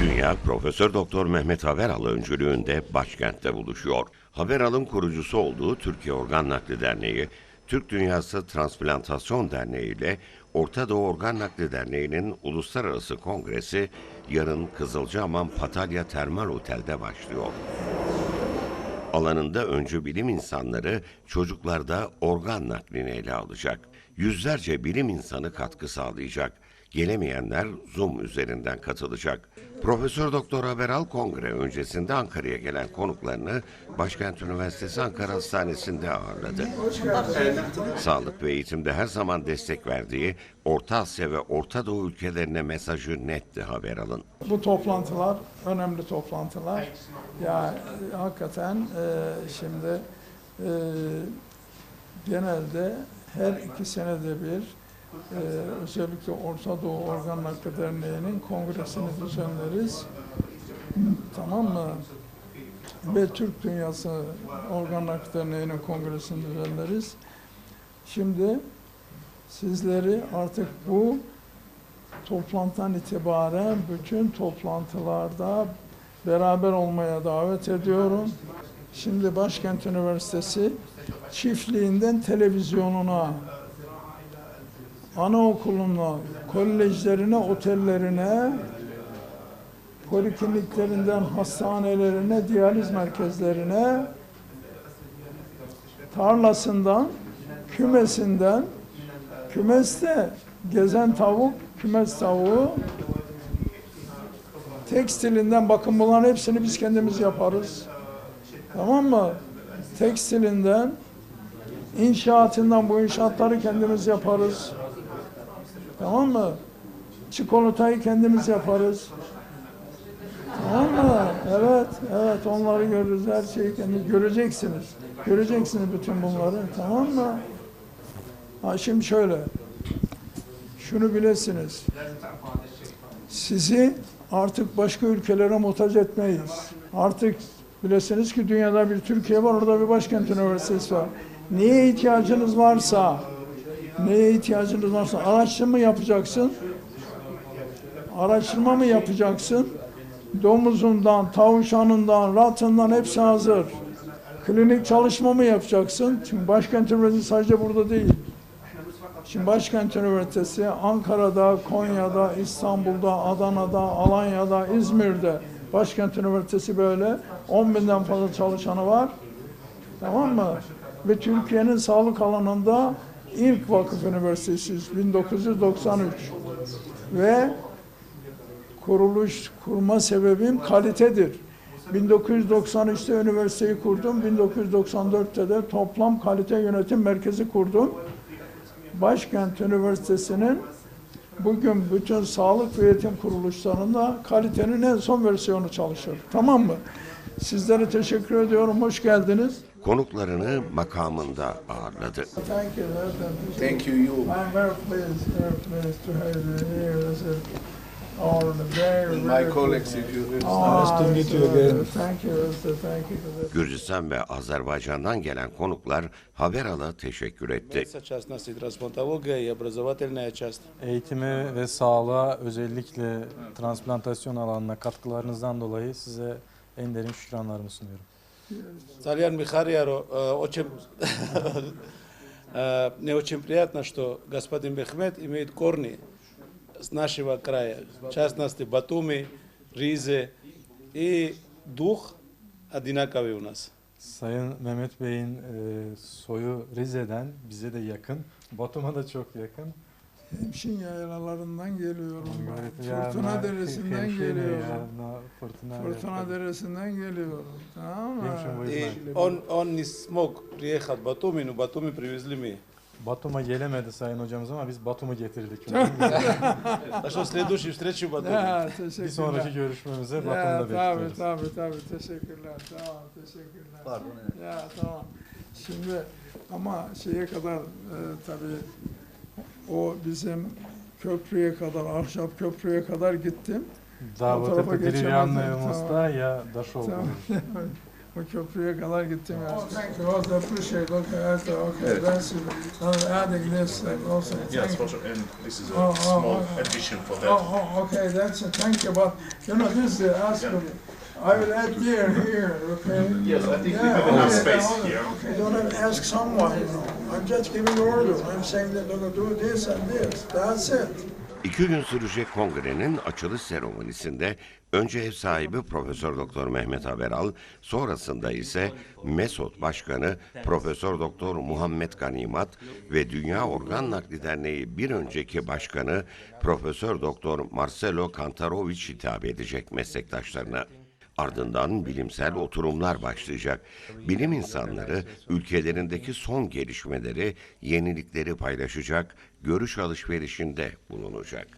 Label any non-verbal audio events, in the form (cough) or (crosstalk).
Dünya Profesör Doktor Mehmet Haveral öncülüğünde başkentte buluşuyor. Haveral'ın kurucusu olduğu Türkiye Organ Nakli Derneği, Türk Dünyası Transplantasyon Derneği ile Orta Doğu Organ Nakli Derneği'nin uluslararası kongresi yarın Kızılcahamam Patalya Termal Otel'de başlıyor. Alanında öncü bilim insanları çocuklarda organ naklini ele alacak. Yüzlerce bilim insanı katkı sağlayacak. Gelemeyenler Zoom üzerinden katılacak. Profesör Doktor Haberal Kongre öncesinde Ankara'ya gelen konuklarını Başkent Üniversitesi Ankara Hastanesi'nde ağırladı. Sağlık ve eğitimde her zaman destek verdiği Orta Asya ve Orta Doğu ülkelerine mesajı netti Haberal'ın. Bu toplantılar önemli toplantılar. Ya hakikaten e, şimdi e, genelde her iki senede bir e, özellikle Orta Doğu Organ Nakli Derneği'nin kongresini düzenleriz. Tamam mı? Ve Türk Dünyası Organ Nakli Derneği'nin kongresini düzenleriz. Şimdi sizleri artık bu toplantıdan itibaren bütün toplantılarda beraber olmaya davet ediyorum. Şimdi Başkent Üniversitesi çiftliğinden televizyonuna, anaokuluna, kolejlerine, otellerine, polikliniklerinden hastanelerine, diyaliz merkezlerine, tarlasından, kümesinden, kümeste gezen tavuk, kümes tavuğu, tekstilinden bakın bunların hepsini biz kendimiz yaparız. Tamam mı? Tekstilinden, inşaatından bu inşaatları kendimiz yaparız. Tamam mı? Çikolatayı kendimiz yaparız. Tamam mı? Evet, evet onları görürüz. Her şeyi kendiniz göreceksiniz. Göreceksiniz bütün bunları. Tamam mı? Ha şimdi şöyle. Şunu bilesiniz. Sizi artık başka ülkelere muhtaç etmeyiz. Artık bilesiniz ki dünyada bir Türkiye var, orada bir başkent üniversitesi var. Neye ihtiyacınız varsa, neye ihtiyacınız varsa araştırma yapacaksın. Araştırma mı yapacaksın? Domuzundan, tavşanından, ratından hepsi hazır. Klinik çalışma mı yapacaksın? Çünkü başkent üniversitesi sadece burada değil. Şimdi Başkent Üniversitesi Ankara'da, Konya'da, İstanbul'da, Adana'da, Alanya'da, İzmir'de Başkent Üniversitesi böyle 10 binden fazla çalışanı var. Tamam mı? Ve Türkiye'nin sağlık alanında ilk vakıf üniversitesiyiz 1993. Ve kuruluş kurma sebebim kalitedir. 1993'te üniversiteyi kurdum. 1994'te de toplam kalite yönetim merkezi kurdum. Başkent Üniversitesi'nin bugün bütün sağlık ve eğitim kuruluşlarında kalitenin en son versiyonu çalışır. Tamam mı? Sizlere teşekkür ediyorum. Hoş geldiniz konuklarını makamında ağırladı. Thank you. you. I'm very pleased, very pleased to have you here. This is all the very, My colleagues, if you ah, nice to meet you again. Thank you. Thank you. Gürcistan ve Azerbaycan'dan gelen konuklar Haberal'a teşekkür etti. Eğitime ve sağlığa özellikle transplantasyon alanına katkılarınızdan dolayı size en derin şükranlarımı sunuyorum. Царьян Михарияро, э, очень, мне (laughs) очень приятно, что господин Мехмед имеет корни с нашего края, в частности Батуми, Ризе и дух одинаковый у нас. Sayın Mehmet Bey'in e, soyu Rize'den bize de yakın. Batum'a da çok yakın. Hemşin yaylalarından geliyorum ben. Ya, Fırtına na- Deresi'nden hemşire geliyorum. ya, na- Fırtına. Fırtına Deresi'nden geliyorum. Tamam mı? Hemşire И buyurun. он, он не смог приехать в Батуми, но Батуми привезли мы. Batum'a gelemedi sayın hocamız ama biz Batum'u getirdik. Так что следующей встречи в Батуми. Ya, bir teşekkürler. sonraki görüşmemize Ya, Batum'da tabii bekliyoruz. tabii tabii teşekkürler. Tamam teşekkürler. Ya tamam. Şimdi ama şeye kadar e, tabii o bizim köprüye kadar, ahşap köprüye kadar gittim. Да, O вот tarafa это geçemedim, деревянное tamam. моста я дошел. Tamam. O köprüye kadar gittim ya. Oh, thank you. Also appreciate. Okay, okay, okay. That's it. I'm adding this and also. Yes, thank for sure. And this is a Oh, oh, small oh. oh. addition for that. Oh, oh, okay, that's it. Thank you. But you know, this is the ask of it. I will add here, here, okay? Yes, I think we Yeah, have enough space now, here. Okay, don't have to ask someone, you know. I'm just giving orders. I'm saying that they're gonna do this and this. That's it. İki gün sürecek kongrenin açılış seremonisinde önce ev sahibi Profesör Doktor Mehmet Haberal, sonrasında ise MESOT Başkanı Profesör Doktor Muhammed Ganimat ve Dünya Organ Nakli Derneği bir önceki başkanı Profesör Doktor Marcelo Kantarovic hitap edecek meslektaşlarına. Ardından bilimsel oturumlar başlayacak. Bilim insanları ülkelerindeki son gelişmeleri, yenilikleri paylaşacak, görüş alışverişinde bulunacak.